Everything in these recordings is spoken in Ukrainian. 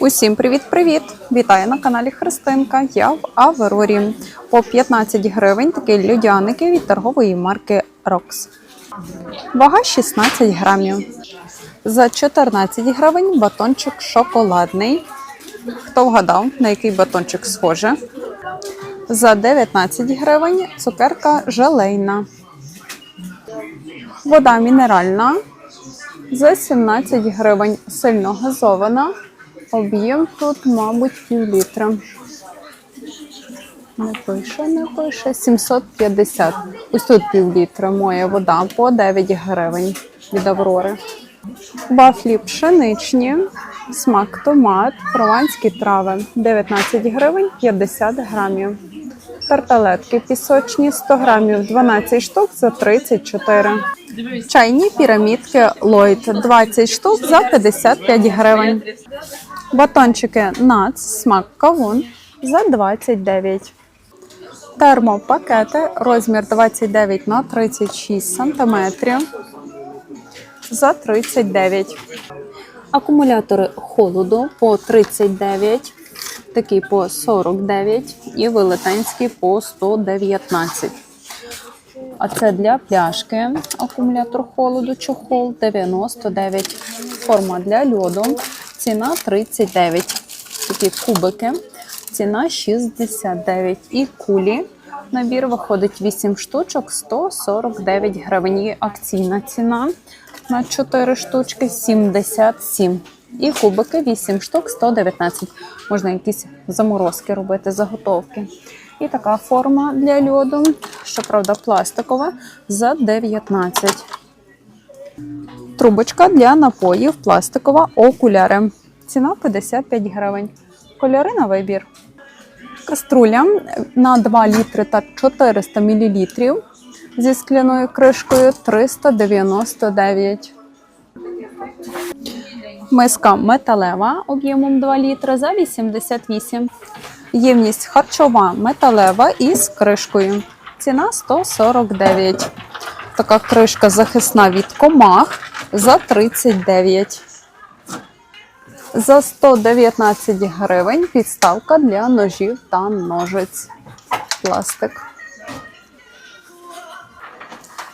Усім привіт-привіт! Вітаю на каналі Христинка. Я в Аверорі. По 15 гривень такі льодяники від торгової марки Rox. Вага 16 грамів. За 14 гривень батончик шоколадний. Хто вгадав, на який батончик схоже? За 19 гривень цукерка желейна. Вода мінеральна. За 17 гривень сильно газована. Об'єм тут, мабуть, пів літра. Не пише, не пише. 750. Ось тут пів літра моя вода по 9 гривень від Аврори. Вафлі пшеничні, смак томат, прованські трави 19 гривень 50 грамів. Тарталетки пісочні 100 грамів 12 штук за 34. Чайні пірамідки Lloyd 20 штук за 55 гривень. Батончики Нац, смак кавун за 29. Термопакети розмір 29 на 36 см за 39. Акумулятори холоду по 39, такі по 49 і велетенські по 119. А це для пляшки акумулятор холоду, чохол 99. Форма для льоду. Ціна 39. Такі кубики. Ціна 69. І кулі. Набір виходить 8 штучок 149 гривень. І акційна ціна на 4 штучки 77. І кубики 8 штук 119. Можна якісь заморозки робити, заготовки. І така форма для льоду, щоправда, пластикова за 19. Трубочка для напоїв пластикова окуляри. Ціна 55 гривень. Кольори на вибір. Каструля на 2 літри та 400 мл зі скляною кришкою 399. Миска металева об'ємом 2 літри за 88. Ємність харчова металева із кришкою. Ціна 149. Така кришка захисна від комах за 39. За 119 гривень підставка для ножів та ножиць. Пластик.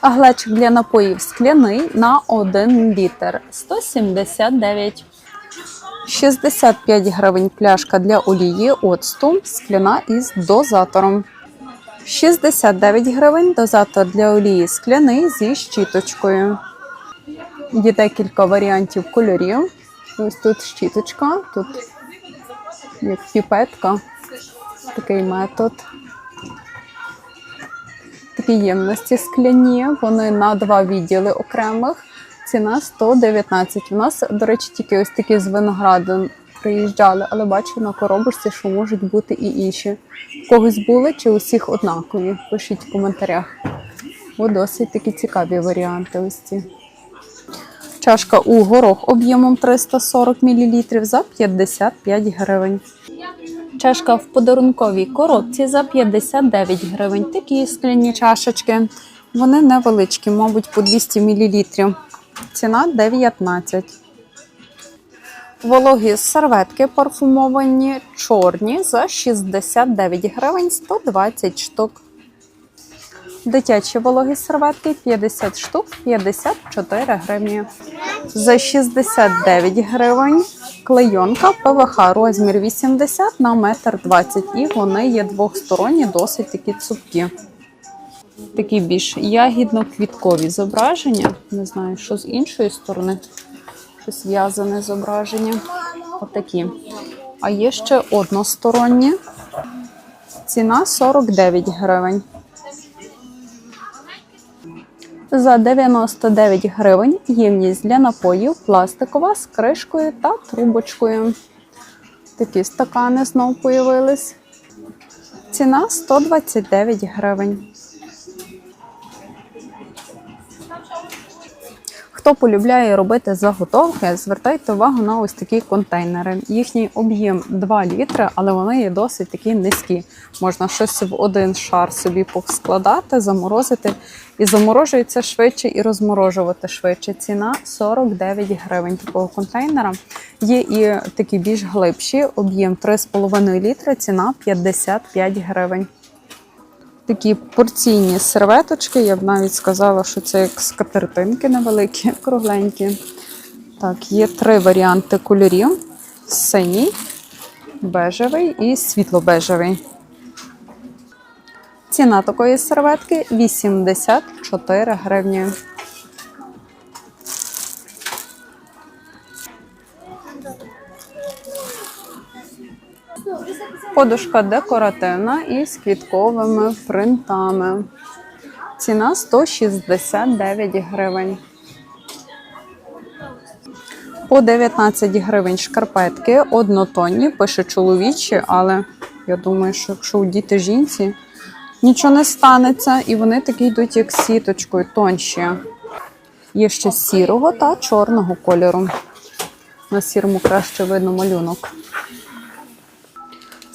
Глечик для напоїв скляний на 1 літр 179. 65 гривень пляшка для олії оцту скляна із дозатором. 69 гривень дозатор для олії скляний зі щіточкою. Є декілька варіантів кольорів. Ось тут щіточка, тут як піпетка, такий метод. Такі ємності скляні, вони на два відділи окремих. Ціна 119. У нас, до речі, тільки ось такі з винограду приїжджали, але бачу на коробочці, що можуть бути і інші. Когось були чи усіх однакові? Пишіть в коментарях. Бо досить такі цікаві варіанти ось ці. Чашка у горох об'ємом 340 мл за 55 гривень. Чашка в подарунковій коробці за 59 гривень. Такі скляні чашечки. Вони невеличкі, мабуть, по 200 мл. Ціна 19. Вологі серветки парфумовані чорні за 69 гривень 120 штук. Дитячі вологі серветки 50 штук 54 гривні. За 69 гривень клейонка ПВХ розмір 80 на 1,20 м. І вони є двохсторонні, досить такі цупкі. Такі більш ягідно-квіткові зображення. Не знаю, що з іншої сторони. Щось в'язане зображення. Отакі. А є ще односторонні. Ціна 49 гривень. За 99 гривень ємність для напоїв пластикова з кришкою та трубочкою. Такі стакани знов появились. Ціна 129 гривень. Хто полюбляє робити заготовки, звертайте увагу на ось такі контейнери. Їхній об'єм 2 літри, але вони є досить такі низькі. Можна щось в один шар собі поскладати, заморозити. І заморожується швидше, і розморожувати швидше. Ціна 49 гривень такого контейнера. Є і такі більш глибші, об'єм 3,5 літри, ціна 55 гривень. Такі порційні серветочки, я б навіть сказала, що це як скатертинки невеликі, кругленькі. Так, є три варіанти кольорів: синій, бежевий і світло-бежевий. Ціна такої серветки 84 гривні. Подушка декоративна із квітковими принтами. Ціна 169 гривень. По 19 гривень шкарпетки однотонні, пише чоловічі, але я думаю, що якщо у діти жінці, нічого не станеться, і вони такі йдуть, як сіточкою, тонші. Є ще сірого та чорного кольору. На сірому краще видно малюнок.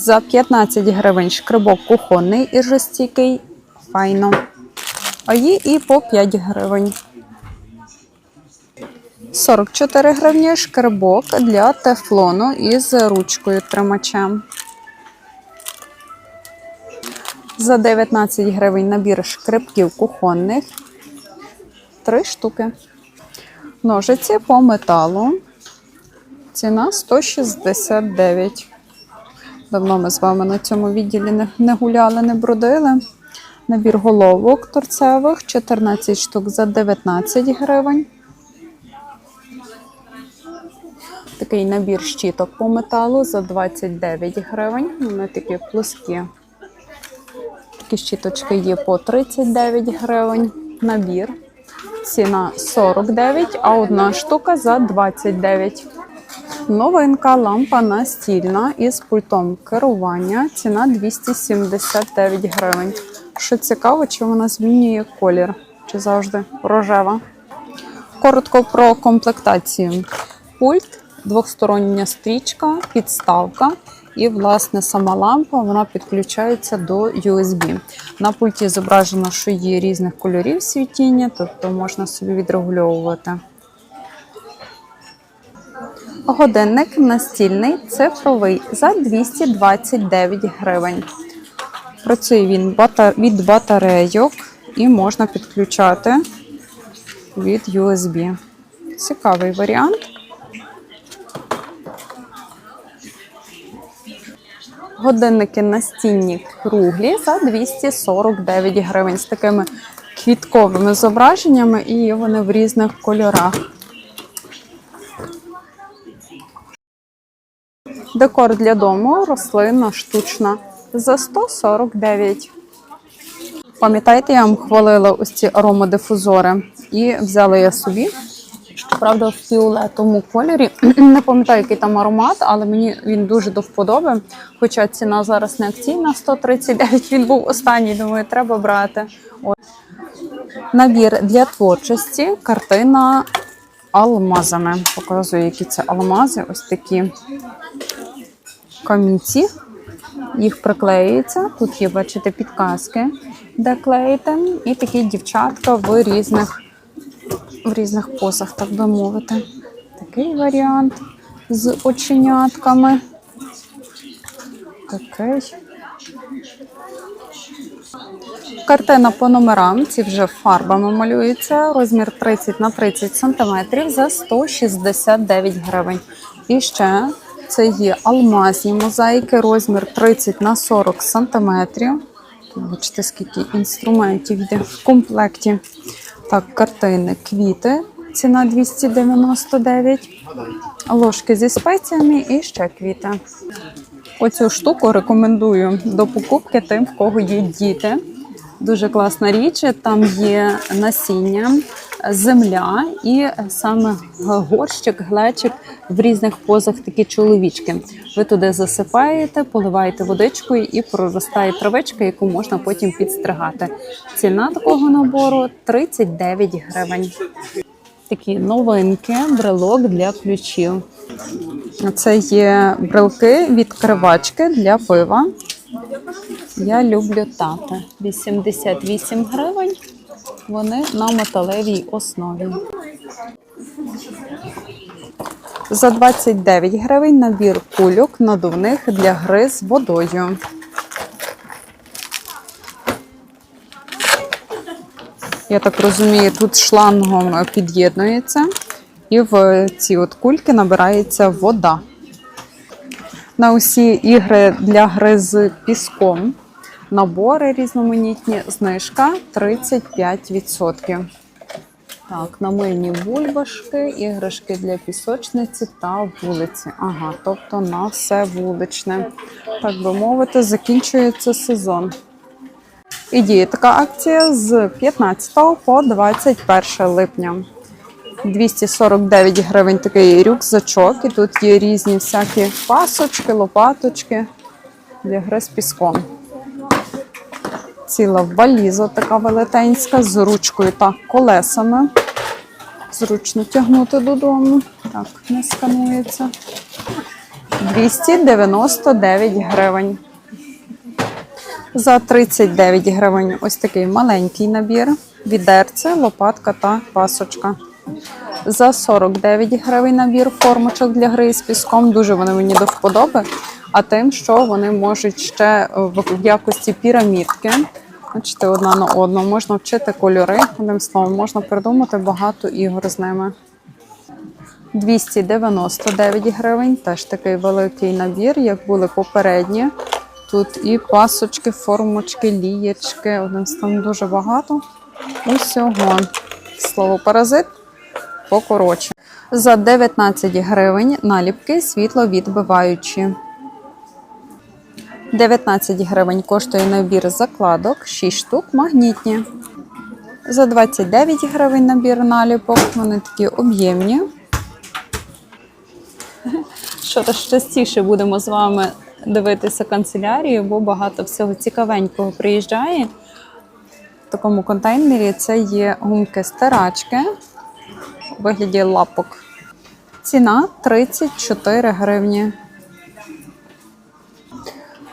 За 15 гривень шкребок кухонний і жорстокий. Файно. А є і по 5 гривень. 44 гривні шкребок для тефлону із ручкою тримачем. За 19 гривень набір шкребків кухонних. Три штуки. Ножиці по металу. Ціна 169. Давно ми з вами на цьому відділі не, не гуляли, не бродили. Набір головок торцевих 14 штук за 19 гривень. Такий набір щіток по металу за 29 гривень. Вони такі плоскі. Такі щіточки є по 39 гривень. Набір. Ціна 49, а одна штука за 29. Новинка лампа настільна із пультом керування. Ціна 279 гривень. Що цікаво, чи вона змінює колір, чи завжди рожева. Коротко про комплектацію. Пульт, двохстороння стрічка, підставка. І, власне, сама лампа вона підключається до USB. На пульті зображено, що є різних кольорів світіння, тобто можна собі відрегульовувати. Годинник настільний цифровий за 229 гривень. Працює він від батарейок і можна підключати від USB. Цікавий варіант. Годинники настінні круглі за 249 гривень з такими квітковими зображеннями, і вони в різних кольорах. Декор для дому рослинна штучна за 149. Пам'ятаєте, я вам хвалила ось ці аромадифузори і взяла я собі. Правда, в фіолетовому кольорі. Не пам'ятаю, який там аромат, але мені він дуже до вподоби. Хоча ціна зараз не акційна 139, він був останній, думаю, треба брати. От. Набір для творчості, картина алмазами. Показую, які це алмази. Ось такі камінці. Їх приклеюється. Тут є, бачите, підказки, де клеїти. І такі дівчатка в різних, в різних позах, так би мовити. Такий варіант з оченятками. Такий. Картина по номерам, ці вже фарбами малюються. Розмір 30 на 30 см за 169 гривень. І ще це є алмазні мозаїки, розмір 30 на 40 см. Бачите, скільки інструментів йде в комплекті. Так, картини, квіти. Ціна 299. Ложки зі спеціями і ще квіти. Оцю штуку рекомендую до покупки тим, в кого є діти. Дуже класна річ. Там є насіння, земля і саме горщик, глечик в різних позах такі чоловічки. Ви туди засипаєте, поливаєте водичкою і проростає травичка, яку можна потім підстригати. Ціна такого набору 39 гривень. такі новинки, брелок для ключів. Це є брелки відкривачки для пива. Я люблю тата. 88 гривень. Вони на металевій основі. За 29 гривень набір кульок надувних для гри з водою. Я так розумію, тут шлангом під'єднується, і в ці от кульки набирається вода. На усі ігри для гри з піском. Набори різноманітні, знижка 35%. Так, намильні бульбашки, іграшки для пісочниці та вулиці. Ага, тобто на все вуличне. Так би мовити, закінчується сезон. І діє така акція з 15 по 21 липня. 249 гривень такий рюкзачок, і тут є різні всякі пасочки, лопаточки для гри з піском. Ціла валіза така велетенська з ручкою та колесами. Зручно тягнути додому. Так, не сканується. 299 гривень. За 39 гривень ось такий маленький набір. Відерце, лопатка та пасочка. За 49 гривень набір формочок для гри з піском. Дуже вони мені до вподоби. А тим, що вони можуть ще в в якості пірамідки. Бачите, одна на одну. Можна вчити кольори. Одним словом, можна придумати багато ігор з ними. 299 гривень. Теж такий великий набір, як були попередні. Тут і пасочки, формочки, лієчки. Одним словом, дуже багато. Усього. Слово паразит покоротше. За 19 гривень наліпки світловідбиваючі. 19 гривень коштує набір закладок, 6 штук магнітні. За 29 гривень набір наліпок. Вони такі об'ємні. Що ж частіше будемо з вами дивитися канцелярію, бо багато всього цікавенького приїжджає. В такому контейнері це є гумки стирачки у вигляді лапок. Ціна 34 гривні.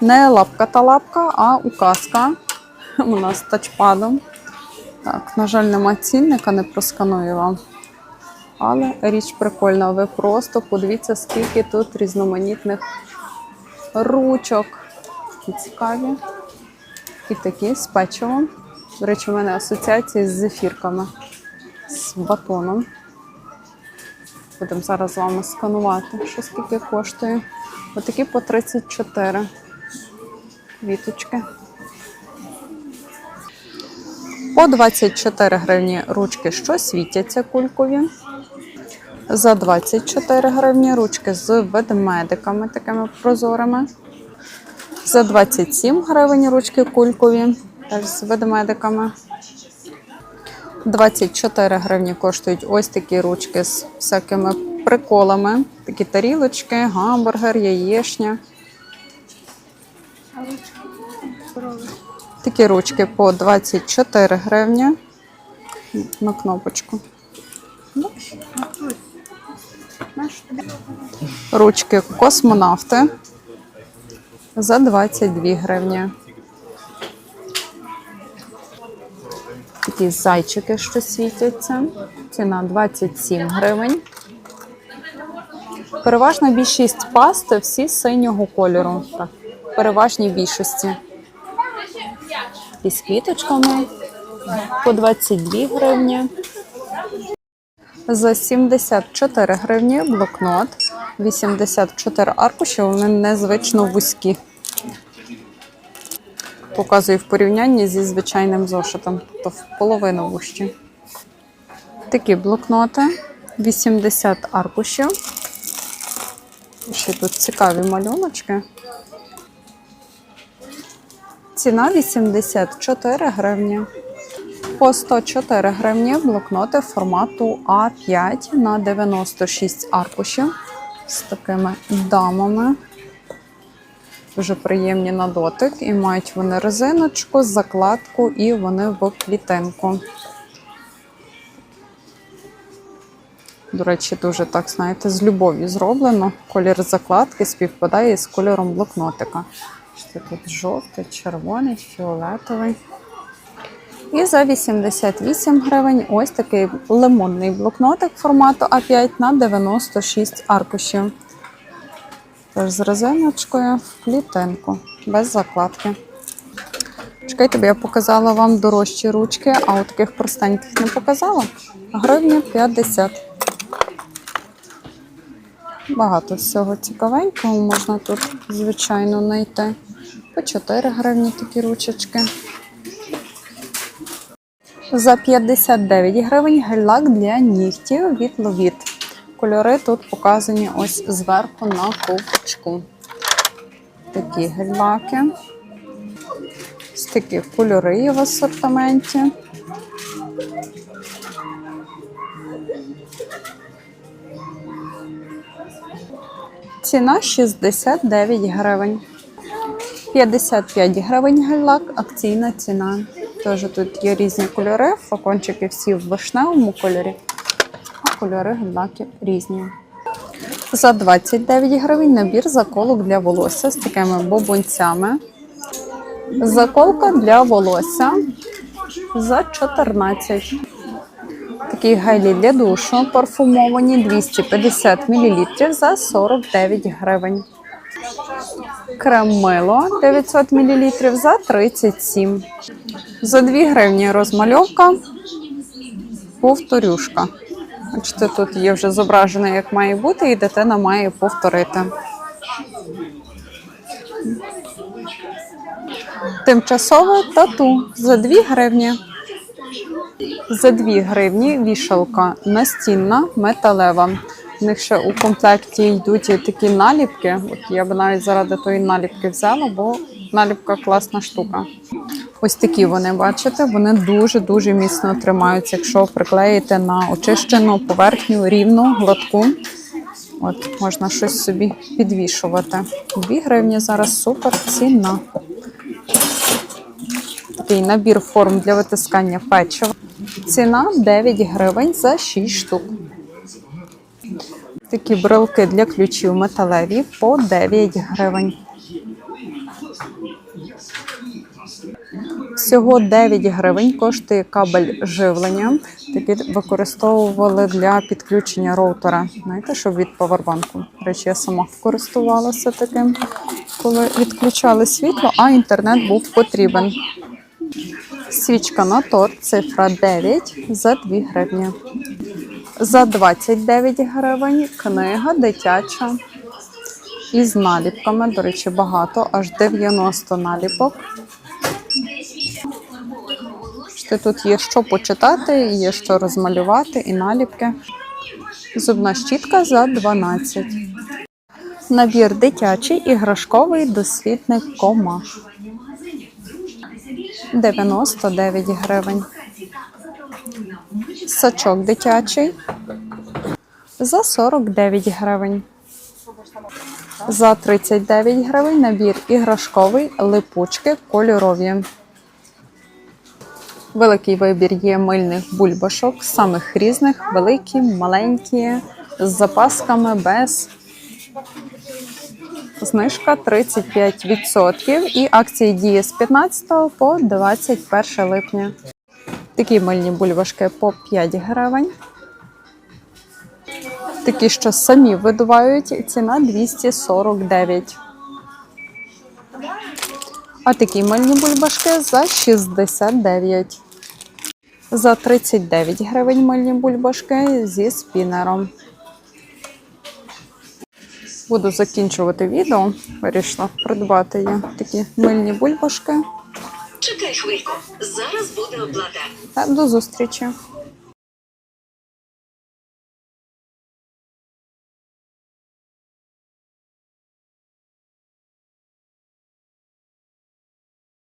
Не лапка та лапка, а указка. Вона з тачпадом. Так, на жаль, нема цінника, не просканую вам. Але річ прикольна. Ви просто подивіться, скільки тут різноманітних ручок. Такі цікаві. І такі з печивом. До речі, у мене асоціації з зефірками, з батоном. Будемо зараз з вами сканувати, що скільки коштує. Отакі по 34 квіточки. По 24 гривні ручки, що світяться кулькові. За 24 гривні ручки з ведмедиками такими прозорими. За 27 гривень ручки кулькові, теж з ведмедиками. 24 гривні коштують ось такі ручки з всякими приколами. Такі тарілочки, гамбургер, яєшня. Такі ручки по 24 гривні на кнопочку. Ручки космонавти за 22 гривні. Такі зайчики, що світяться. Ціна 27 гривень. Переважна більшість пасти всі синього кольору. Так, переважній більшості. І з квіточками по 22 гривні. За 74 гривні блокнот. 84 аркуші, вони незвично вузькі. Показую в порівнянні зі звичайним зошитом, тобто в половину вущі. Такі блокноти, 80 аркушів. Ще тут цікаві малюночки. Ціна 84 гривні. По 104 гривні блокноти формату А5 на 96 аркушів з такими дамами. Дуже приємні на дотик. І мають вони резиночку, закладку і вони в клітинку. До речі, дуже так, знаєте, з любов'ю зроблено. Колір закладки співпадає з кольором блокнотика. Що тут жовтий, червоний, фіолетовий. І за 88 гривень ось такий лимонний блокнотик формату А5 на 96 аркушів. Тож з резиночкою в клітинку, без закладки. Чекайте, я показала вам дорожчі ручки, а от таких простеньких не показала. Гривня 50. Багато всього цікавенького можна тут, звичайно, знайти. По 4 гривні такі ручечки. За 59 гривень гель-лак для нігтів від Ловіт. Кольори тут показані ось зверху на ковпачку. Такі гель-лаки. Ось такі кольори є в асортименті. Ціна 69 гривень. 55 гривень гель-лак, акційна ціна. Теж тут є різні кольори, флакончики всі в вишневому кольорі, а кольори гель-лаків різні. За 29 гривень набір заколок для волосся з такими бобунцями. Заколка для волосся за 14. Такі гелі для душу парфумовані 250 мл за 49 гривень. Крем мило 900 мл за 37. За 2 гривні розмальовка. Повторюшка. Бачите, тут є вже зображено, як має бути, і дитина має повторити. Тимчасове тату за 2 гривні. За 2 гривні вішалка настінна металева. В них ще у комплекті йдуть такі наліпки. От я б навіть заради тої наліпки взяла, бо наліпка класна штука. Ось такі вони, бачите, вони дуже-дуже міцно тримаються, якщо приклеїти на очищену поверхню рівну, гладку. От, можна щось собі підвішувати. 2 гривні зараз супер ціна. Такий набір форм для витискання печива. Ціна 9 гривень за 6 штук. Такі брелки для ключів металеві по 9 гривень. Всього 9 гривень коштує кабель живлення. Такий використовували для підключення роутера. Знаєте, що від павербанку. До речі, я сама користувалася таким, коли відключали світло, а інтернет був потрібен. Свічка на торт, цифра 9 за 2 гривні. За 29 гривень книга дитяча із наліпками. До речі, багато, аж 90 наліпок. Тут є що почитати, є що розмалювати і наліпки. Зубна щітка за 12. Набір дитячий іграшковий дослідник комах. 99 гривень. Сачок дитячий за 49 гривень. За 39 гривень набір іграшковий липучки кольорові. Великий вибір є мильних бульбашок, самих різних, великі, маленькі, з запасками без. Знижка 35% і акції діє з 15 по 21 липня. Такі мильні бульбашки по 5 гривень. Такі, що самі видувають, ціна 249. А такі мильні бульбашки за 69. За 39 гривень мильні бульбашки зі спінером. Буду закінчувати відео. Вирішила придбати я такі мильні бульбашки. Чекай хвильку, зараз буде оплата. Та до зустрічі!